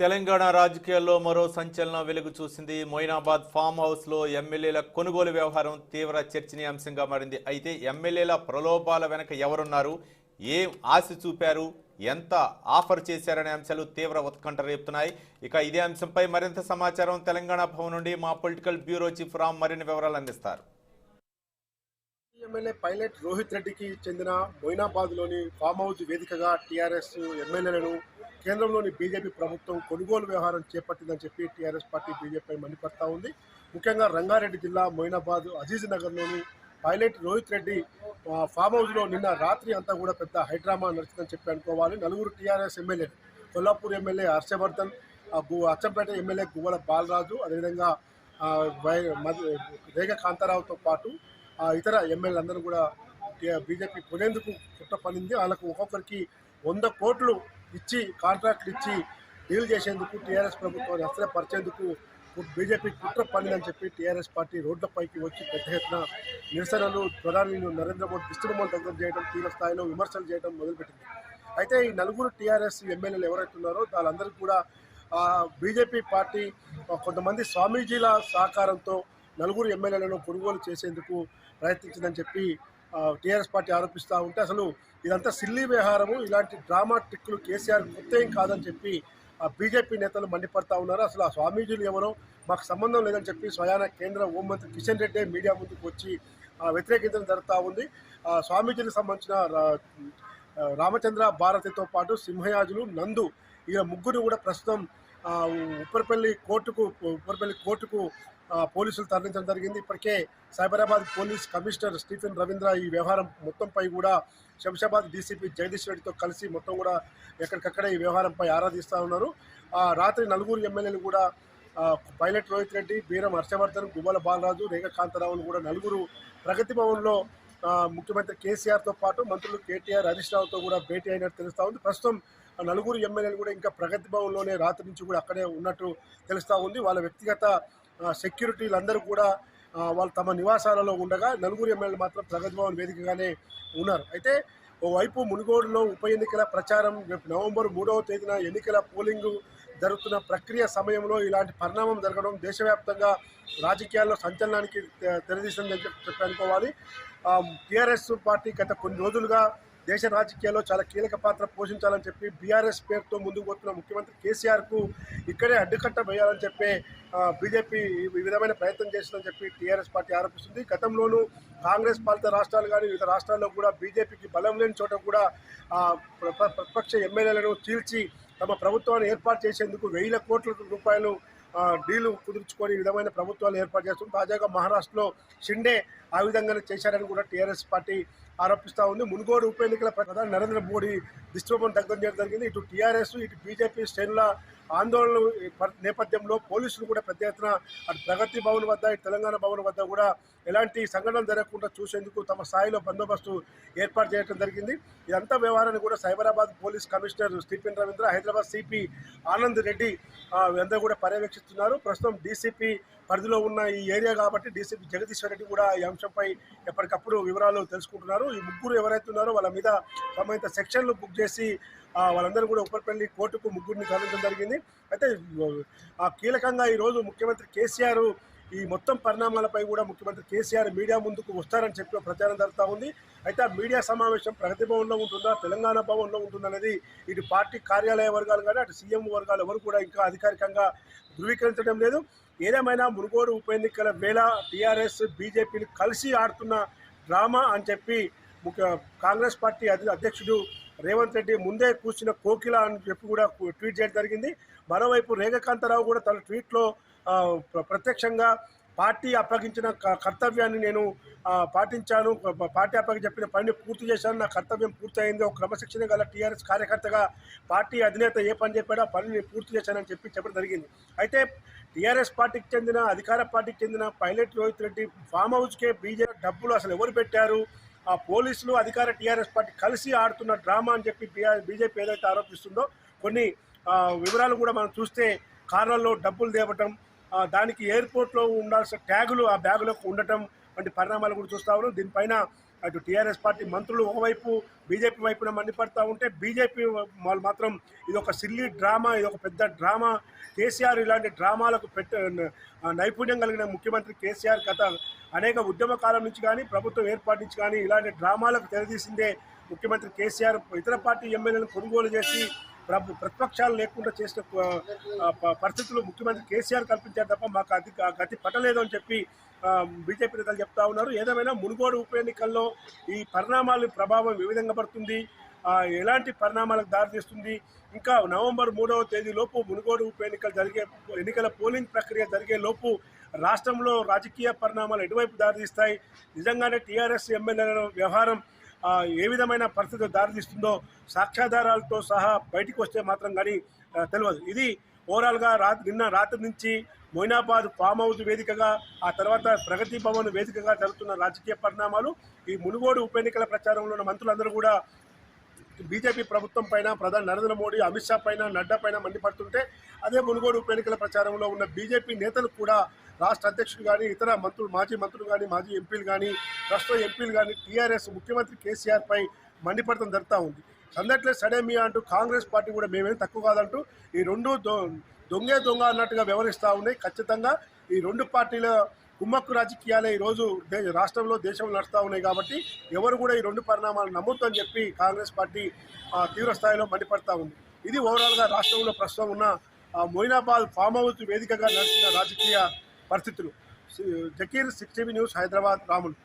తెలంగాణ రాజకీయాల్లో మరో సంచలనం వెలుగు చూసింది. మొయినాబాద్ ఫామ్ హౌస్లో ఎమ్మెల్యేల కొనుగోలు వ్యవహారం తీవ్ర చర్చనీయాంశంగా మారింది. అయితే ఎమ్మెల్యేల ప్రలోభాల వెనక ఎవరున్నారు? ఏం ఆశ చూపారు? ఎంత ఆఫర్ చేశారనే అంశాలు తీవ్ర ఉత్కంఠ రేపుతున్నాయి. ఇక ఇదే అంశంపై మరింత సమాచారం తెలంగాణ భవన్ నుండి మా పొలిటికల్ బ్యూరో చీఫ్ రామ్ మరిన్ని వివరాలు అందిస్తారు. ఎమ్మెల్యే పైలట్ రోహిత్ రెడ్డికి చెందిన మొయినాబాద్లోని ఫామ్ హౌస్ వేదికగా టీఆర్ఎస్ ఎమ్మెల్యేలను కేంద్రంలోని బీజేపీ ప్రభుత్వం కొనుగోలు వ్యవహారం చేపట్టిందని చెప్పి టీఆర్ఎస్ పార్టీ బీజేపీ మండిపడతా ఉంది. ముఖ్యంగా రంగారెడ్డి జిల్లా మొయినాబాద్ అజీజ్ నగర్లోని పైలట్ రోహిత్ రెడ్డి ఫామ్ హౌస్లో నిన్న రాత్రి అంతా కూడా పెద్ద హైడ్రామా నడిచిందని చెప్పి అనుకోవాలి. నలుగురు టీఆర్ఎస్ ఎమ్మెల్యేలు కొల్లాపూర్ ఎమ్మెల్యే హర్షవర్ధన్ గు- అచ్చంపేట ఎమ్మెల్యే గువ్వల బాలరాజు అదేవిధంగా రేఖ కాంతారావుతో పాటు ఆ ఇతర ఎమ్మెల్యేలందరూ కూడా బీజేపీ కొనేందుకు కుట్ర పనింది. వాళ్ళకు ఒక్కొక్కరికి వంద కోట్లు ఇచ్చి కాంట్రాక్ట్లు ఇచ్చి డీల్ చేసేందుకు టీఆర్ఎస్ ప్రభుత్వాన్ని అస్థిరపరిచేందుకు బీజేపీ కుట్ర పనిందని చెప్పి టీఆర్ఎస్ పార్టీ రోడ్లపైకి వచ్చి పెద్ద ఎత్తున నిరసనలు ప్రధాని నరేంద్ర మోడీ దిష్టిబొమ్మలు దగ్గర చేయడం తీవ్ర స్థాయిలో విమర్శలు చేయడం మొదలుపెట్టింది. అయితే ఈ నలుగురు టీఆర్ఎస్ ఎమ్మెల్యేలు ఎవరైతే ఉన్నారో వాళ్ళందరికీ కూడా బీజేపీ పార్టీ కొంతమంది స్వామీజీల సహకారంతో నలుగురు ఎమ్మెల్యేలను కొనుగోలు చేసేందుకు ప్రయత్నించిందని చెప్పి టీఆర్ఎస్ పార్టీ ఆరోపిస్తూ ఉంటే అసలు ఇదంతా సిల్లీ వ్యవహారము ఇలాంటి డ్రామా ట్రిక్కులు కేసీఆర్ కొత్త ఏం కాదని చెప్పి ఆ బీజేపీ నేతలు మండిపడతా ఉన్నారు. అసలు ఆ స్వామీజీలు ఎవరో మాకు సంబంధం లేదని చెప్పి స్వయాన కేంద్ర హోంమంత్రి కిషన్ రెడ్డి మీడియా ముందుకు వచ్చి ఆ, వ్యతిరేకించడం జరుగుతూ ఉంది. ఆ స్వామీజీలకు సంబంధించిన రామచంద్ర భారతితో పాటు సింహయాజులు నందు ఇక ముగ్గురు కూడా ప్రస్తుతం ఉప్పరపల్లి కోర్టుకు ఉప్పరపల్లి కోర్టుకు పోలీసులు తరలించడం జరిగింది. ఇప్పటికే Cyberabad police commissioner Stephen Ravindra ఈ వ్యవహారం మొత్తంపై కూడా శంషాబాద్ డీసీపీ జగదీష్ రెడ్డితో కలిసి మొత్తం కూడా ఎక్కడికక్కడే ఈ వ్యవహారంపై ఆరాధిస్తూ ఉన్నారు. ఆ, రాత్రి నలుగురు ఎమ్మెల్యేలు కూడా పైలట్ రోహిత్ రెడ్డి బీరం హర్షవర్ధన్ గువ్వల బాలరాజు రేఖ కాంతారావులు కూడా నలుగురు ప్రగతి భవన్లో ముఖ్యమంత్రి కేసీఆర్తో పాటు మంత్రులు కేటీఆర్ హరీష్ రావుతో కూడా భేటీ అయినట్టు తెలుస్తూ ఉంది. ప్రస్తుతం నలుగురు ఎమ్మెల్యేలు కూడా ఇంకా ప్రగతి భవన్లోనే రాత్రి నుంచి కూడా అక్కడే ఉన్నట్టు తెలుస్తూ ఉంది. వాళ్ళ వ్యక్తిగత సెక్యూరిటీలు అందరూ కూడా వాళ్ళు తమ నివాసాలలో ఉండగా నలుగురు ఎమ్మెల్యేలు మాత్రం ప్రగతి వేదికగానే ఉన్నారు. అయితే ఓవైపు మునుగోడులో ఉప ఎన్నికల ప్రచారం రేపు నవంబర్ మూడవ తేదీన ఎన్నికల పోలింగ్ జరుగుతున్న ప్రక్రియ సమయంలో ఇలాంటి పరిణామం జరగడం దేశవ్యాప్తంగా రాజకీయాల్లో సంచలనానికి తెరదీసిందని చెప్పి అనుకోవాలి. టీఆర్ఎస్ పార్టీ గత కొన్ని రోజులుగా దేశ రాజకీయాల్లో చాలా కీలక పాత్ర పోషించాలని చెప్పి బీఆర్ఎస్ పేరుతో ముందుకు పోతున్న ముఖ్యమంత్రి కేసీఆర్కు ఇక్కడే అడ్డుకట్ట వేయాలని చెప్పి బీజేపీ ఈ విధమైన ప్రయత్నం చేసిందని చెప్పి టీఆర్ఎస్ పార్టీ ఆరోపిస్తుంది. గతంలోనూ కాంగ్రెస్ పాలిత రాష్ట్రాలు కానీ వివిధ రాష్ట్రాల్లో కూడా బీజేపీకి బలం లేని చోట కూడా ప్రతిపక్ష ఎమ్మెల్యేలను చీల్చి తమ ప్రభుత్వాన్ని ఏర్పాటు చేసేందుకు వేల కోట్ల రూపాయలు డీలు కుదుర్చుకొని ఈ విధమైన ప్రభుత్వాలు ఏర్పాటు చేస్తుంది. తాజాగా మహారాష్ట్రలో షిండే ఆ విధంగానే చేశారని కూడా టీఆర్ఎస్ పార్టీ ఆరోపిస్తూ ఉంది. మునుగోడు ఉప ఎన్నికల ప్రధాని నరేంద్ర మోడీ దిష్టిబొమ్మను దగ్గర చేయడం జరిగింది. ఇటు టీఆర్ఎస్ ఇటు బీజేపీ శ్రేణుల ఆందోళనలు ప- నేపథ్యంలో పోలీసులు కూడా పెద్ద ఎత్తున అటు ప్రగతి భవన్ వద్ద తెలంగాణ భవన్ వద్ద కూడా ఎలాంటి సంఘటన జరగకుండా చూసేందుకు తమ స్థాయిలో బందోబస్తు ఏర్పాటు చేయడం జరిగింది. ఇదంతా వ్యవహారాన్ని కూడా Cyberabad police commissioner Stephen Ravindra Hyderabad CP Anand Reddy అందరూ కూడా పర్యవేక్షిస్తున్నారు. ప్రస్తుతం డీసీపీ పరిధిలో ఉన్న ఈ ఏరియా కాబట్టి డీసీపీ జగదీశ్వర్ రెడ్డి కూడా ఈ అంశంపై ఎప్పటికప్పుడు వివరాలు తెలుసుకుంటున్నారు. ఈ ముగ్గురు ఎవరైతే ఉన్నారో వాళ్ళ మీద సంబంధిత సెక్షన్లు బుక్ చేసి వాళ్ళందరూ కూడా ఉపరిపల్లి కోర్టుకు ముగ్గురిని తరలించడం జరిగింది. అయితే ఆ, కీలకంగా ఈరోజు ముఖ్యమంత్రి కేసీఆర్ ఈ మొత్తం పరిణామాలపై కూడా ముఖ్యమంత్రి కేసీఆర్ మీడియా ముందుకు వస్తారని చెప్పి ప్రచారం జరుగుతూ ఉంది. అయితే ఆ మీడియా సమావేశం ప్రగతి భవన్లో ఉంటుందా తెలంగాణ భవన్లో ఉంటుందనేది ఇటు పార్టీ కార్యాలయ వర్గాలు కానీ అటు సీఎం వర్గాలు ఎవరు కూడా ఇంకా అధికారికంగా ధృవీకరించడం లేదు. ఏదేమైనా మునుగోడు ఉప ఎన్నికల వేళ టీఆర్ఎస్ బీజేపీలు కలిసి ఆడుతున్న డ్రామా అని చెప్పి ముఖ్య కాంగ్రెస్ పార్టీ అధ్యక్షుడు రేవంత్ రెడ్డి ముందే కూర్చున్న కోకిల అని చెప్పి కూడా ట్వీట్ చేయడం జరిగింది. మరోవైపు రేఖకాంతరావు కూడా తన ట్వీట్లో ప్ర- ప్రత్యక్షంగా పార్టీ అప్పగించిన క- కర్తవ్యాన్ని నేను పాటించాను. పార్టీ అప్పగి చెప్పిన పనిని పూర్తి చేశాను. నా కర్తవ్యం పూర్తయింది. ఒక క్రమశిక్షణ గల టీఆర్ఎస్ కార్యకర్తగా పార్టీ అధినేత ఏ పని చెప్పాడో ఆ పనిని పూర్తి చేశానని చెప్పి చెప్పడం జరిగింది. అయితే టీఆర్ఎస్ పార్టీకి చెందిన అధికార పార్టీకి చెందిన పైలట్ రోహిత్ రెడ్డి ఫామ్ హౌస్కే బీజేపీ డబ్బులు అసలు ఎవరు పెట్టారు? ఆ పోలీసులు అధికార టీఆర్ఎస్ పార్టీ కలిసి ఆడుతున్న డ్రామా అని చెప్పి బీజేపీ ఏదైతే ఆరోపిస్తుందో కొన్ని వివరాలు కూడా మనం చూస్తే కార్లలో డబ్బులు తేవటం దానికి ఎయిర్పోర్ట్లో ఉండాల్సిన ట్యాగులు ఆ బ్యాగులకు ఉండటం వంటి పరిణామాలు కూడా చూస్తా ఉన్నాం. దీనిపైన అటు టీఆర్ఎస్ పార్టీ మంత్రులు ఒకవైపు బీజేపీ వైపున మండిపడతా ఉంటే బీజేపీ వాళ్ళు మాత్రం ఇది ఒక సిల్లీ డ్రామా ఇది ఒక పెద్ద డ్రామా. కేసీఆర్ ఇలాంటి డ్రామాలకు పెట్ట నైపుణ్యం కలిగిన ముఖ్యమంత్రి కేసీఆర్ గత అనేక ఉద్యమ కాలం నుంచి కానీ ప్రభుత్వం ఏర్పాటు నుంచి కానీ ఇలాంటి డ్రామాలకు తెరదీసిందే ముఖ్యమంత్రి కేసీఆర్. ఇతర పార్టీ ఎమ్మెల్యేలను కొనుగోలు చేసి ప్రతిపక్షాలు లేకుండా చేసిన పరిస్థితులు ముఖ్యమంత్రి కేసీఆర్ కల్పించారు తప్ప మాకు అది గతి పట్టలేదు అని చెప్పి బీజేపీ నేతలు చెప్తా ఉన్నారు. ఏదేమైనా మునుగోడు ఉప ఎన్నికల్లో ఈ పరిణామాల ప్రభావం ఏ విధంగా పడుతుంది? ఎలాంటి పరిణామాలకు దారితీస్తుంది? ఇంకా నవంబర్ మూడవ తేదీ లోపు మునుగోడు ఉప ఎన్నికలు జరిగే ఎన్నికల పోలింగ్ ప్రక్రియ జరిగే లోపు రాష్ట్రంలో రాజకీయ పరిణామాలు ఎటువైపు దారితీస్తాయి? నిజంగానే టీఆర్ఎస్ ఎమ్మెల్యేల వ్యవహారం ఏ విధమైన పరిస్థితి దారితీస్తుందో సాక్ష్యాధారాలతో సహా బయటికి వస్తే మాత్రం కానీ తెలియదు. ఇది ఓవరాల్గా రాత్రి నిన్న రాత్రి నుంచి మొయినాబాద్ ఫామ్ హౌస్ వేదికగా ఆ తర్వాత ప్రగతి భవన్ వేదికగా జరుగుతున్న రాజకీయ పరిణామాలు ఈ మునుగోడు ఉప ఎన్నికల ప్రచారంలో ఉన్న మంత్రులందరూ కూడా బీజేపీ ప్రభుత్వం పైన ప్రధాని నరేంద్ర మోడీ అమిత్ షా పైన నడ్డా పైన మండిపడుతుంటే అదే మునుగోడు ఉప ఎన్నికల ప్రచారంలో ఉన్న బీజేపీ నేతలు కూడా రాష్ట్ర అధ్యక్షుడు కానీ ఇతర మంత్రులు మాజీ మంత్రులు కానీ మాజీ ఎంపీలు కానీ రాష్ట్ర ఎంపీలు కానీ టీఆర్ఎస్ ముఖ్యమంత్రి కేసీఆర్ పై మండిపడటం జరుగుతూ ఉంది. సందట్లే సడేమియా అంటూ కాంగ్రెస్ పార్టీ కూడా మేమేం తక్కువ కాదంటూ ఈ రెండు దొంగే దొంగ అన్నట్టుగా వ్యవహరిస్తూ ఉన్నాయి. ఖచ్చితంగా ఈ రెండు పార్టీల కుమ్మక్కు రాజకీయాలే ఈరోజు రాష్ట్రంలో దేశంలో నడుస్తూ ఉన్నాయి కాబట్టి ఎవరు కూడా ఈ రెండు పరిణామాలు నమ్ముతుందని అని చెప్పి కాంగ్రెస్ పార్టీ తీవ్ర స్థాయిలో మండిపడతా ఉంది. ఇది ఓవరాల్గా రాష్ట్రంలో ప్రస్తుతం ఉన్న మొయినాబాద్ ఫామ్ హౌస్ వేదికగా నడిచిన రాజకీయ పరిస్థితులు. Zakir six news Hyderabad Ramulu.